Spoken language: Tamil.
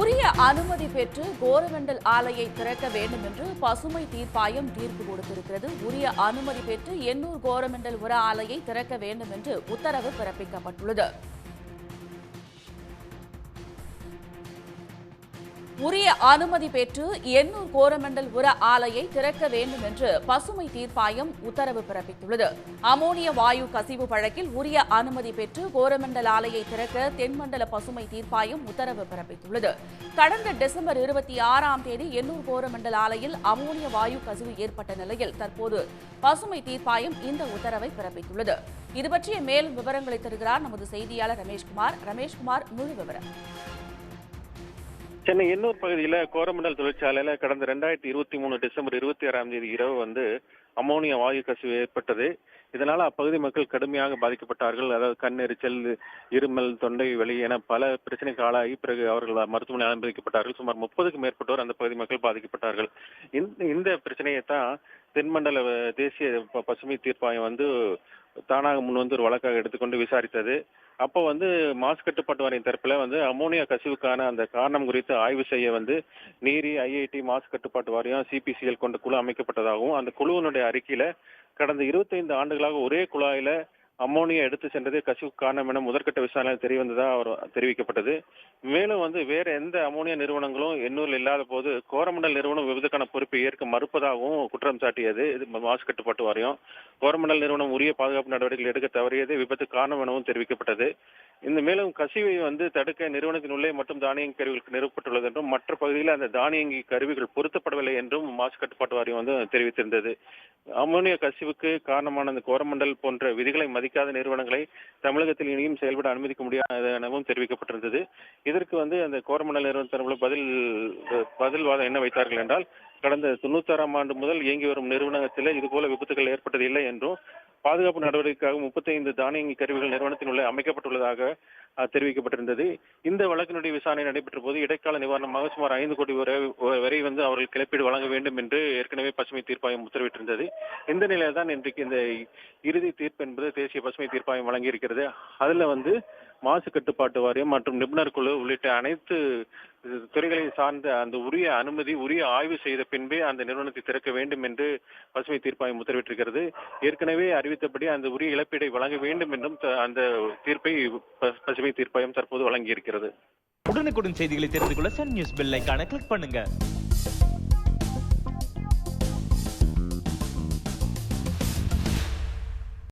உரிய அனுமதி பெற்று கோரமண்டல் ஆலையை திறக்க வேண்டும் என்று பசுமை தீர்ப்பாயம் தீர்ப்பு கொடுத்திருக்கிறது. உரிய அனுமதி பெற்று எண்ணூர் கோரமண்டல் உர ஆலையை திறக்க வேண்டும் என்று உத்தரவு பிறப்பிக்கப்பட்டுள்ளது. உரிய அனுமதி பெற்று எண்ணூர் கோரமண்டல் உர ஆலையை திறக்க வேண்டும் என்று பசுமை தீர்ப்பாயம் உத்தரவு பிறப்பித்துள்ளது. அமோனிய வாயு கசிவு வழக்கில் உரிய அனுமதி பெற்று கோரமண்டல் ஆலையை திறக்க தென்மண்டல பசுமை தீர்ப்பாயம் உத்தரவு பிறப்பித்துள்ளது. கடந்த டிசம்பர் இருபத்தி ஆறாம் தேதி எண்ணூர் கோரமண்டல் ஆலையில் அமோனிய வாயு கசிவு ஏற்பட்ட நிலையில் தற்போது பசுமை தீர்ப்பாயம் இந்த உத்தரவை பிறப்பித்துள்ளது. இது பற்றிய மேலும் விவரங்களை தருகிறார் நமது செய்தியாளர் ரமேஷ்குமார். ரமேஷ்குமார் முழு விவரம். சென்னை எண்ணூர் பகுதியில கோரமண்டல் தொழிற்சாலையில கடந்த ரெண்டாயிரத்தி இருபத்தி மூணு டிசம்பர் இருபத்தி ஆறாம் தேதி இரவு வந்து அமோனியா வாயு கசிவு ஏற்பட்டது. இதனால அப்பகுதி மக்கள் கடுமையாக பாதிக்கப்பட்டார்கள். அதாவது கண் எரிச்சல் இருமல் தொண்டை வலி என பல பிரச்சனைக்கு ஆளாகி பிறகு அவர்கள் மருத்துவமனை அனுமதிக்கப்பட்டார்கள். சுமார் முப்பதுக்கும் மேற்பட்டோர் அந்த பகுதி மக்கள் பாதிக்கப்பட்டார்கள். இந்த இந்த பிரச்சனையை தான் தென்மண்டல தேசிய பசுமை தீர்ப்பாயம் வந்து தானாக முன் வந்து ஒரு வழக்காக எடுத்துக்கொண்டு விசாரித்தது. அப்போ வந்து மாசு கட்டுப்பாட்டு வாரியம் தரப்புல வந்து அமோனியா கசிவுக்கான அந்த காரணம் குறித்து ஆய்வு செய்ய வந்து நீரி ஐஐடி மாசு கட்டுப்பாட்டு வாரியம் சிபிசிஎல் கொண்ட குழு அமைக்கப்பட்டதாகவும் அந்த குழுவினுடைய அறிக்கையில கடந்த 25 ஆண்டுகளாக ஒரே குழாயில அம்மோனியா எடுத்து சென்றதே கசிவுக்கு காரணம் என முதற்கட்ட விசாரணையில் தெரியவந்ததா அவர் தெரிவிக்கப்பட்டது. மேலும் வந்து வேற எந்த அமோனியா நிறுவனங்களும் எண்ணூரில் இல்லாத போது கோரமண்டல் நிறுவனம் விபத்துக்கான பொறுப்பை ஏற்க மறுப்பதாகவும் குற்றம் சாட்டியது. இது மாசு கட்டுப்பாட்டு வாரியம். கோரமண்டல் நிறுவனம் உரிய பாதுகாப்பு நடவடிக்கைகள் எடுக்க தவறியது விபத்து காரணம் எனவும் தெரிவிக்கப்பட்டது. இந்த மேலும் கசிவை வந்து தடுக்க நிறுவனத்தின் உள்ளே மட்டும் தானியங்கி கருவிகளுக்கு நிறுவப்பட்டுள்ளது என்றும் மற்ற பகுதியில் அந்த தானியங்கி கருவிகள் பொருத்தப்படவில்லை என்றும் மாசு கட்டுப்பாட்டு வாரியம் வந்து தெரிவித்திருந்தது. அமோனியா கசிவுக்கு காரணமான அந்த கோரமண்டல் போன்ற விதிகளை மதிக்காத நிறுவனங்களை தமிழகத்தில் இனியும் செயல்பட அனுமதிக்க முடியாது எனவும் தெரிவிக்கப்பட்டிருந்தது. இதற்கு வந்து அந்த கோரமண்டல் நிறுவன பதில் பதில் வாதம் என்ன வைத்தார்கள் என்றால் கடந்த தொண்ணூத்தாறாம் ஆண்டு முதல் இயங்கி வரும் நிறுவனத்தில் இதுபோல விபத்துகள் ஏற்பட்டது இல்லை என்றும் பாதுகாப்பு நடவடிக்கைக்காக முப்பத்தைந்து தானியங்கி கருவிகள் நிறுவனத்தின் உள்ளே அமைக்கப்பட்டுள்ளதாக தெரிவிக்கப்பட்டிருந்தது. இந்த வழக்கினுடைய விசாரணை நடைபெற்ற போது இடைக்கால நிவாரணமாக சுமார் ஐந்து கோடி வரை வரை வந்து அவர்கள் கிளப்பீடு வழங்க வேண்டும் என்று ஏற்கனவே பசுமை தீர்ப்பாயம் உத்தரவிட்டிருந்தது. இந்த நிலையில்தான் இன்றைக்கு இந்த இறுதி தீர்ப்பு என்பது தேசிய பசுமை தீர்ப்பாயம் வழங்கியிருக்கிறது. அதுல வந்து மாசு கட்டுப்பாட்டு வாரியம் மற்றும் நிபுணர் குழு உள்ளிட்ட அனைத்து துறைகளை சார்ந்த அந்த உரிய அனுமதி உரிய ஆய்வு செய்த பின்பே அந்த நிறுவனத்தை திறக்க வேண்டும் என்று பசுமை தீர்ப்பாயம் உத்தரவிட்டிருக்கிறது. ஏற்கனவே அறிவித்தபடி அந்த உரிய இழப்பீடை வழங்க வேண்டும் என்றும் த- அந்த தீர்ப்பை பசுமை தீர்ப்பாயம் தற்போது வழங்கியிருக்கிறது. உடனுக்குடன் செய்திகளை தெரிந்து கொள்ள சன் நியூஸ் பெல் ஐகானை கிளிக் பண்ணுங்க.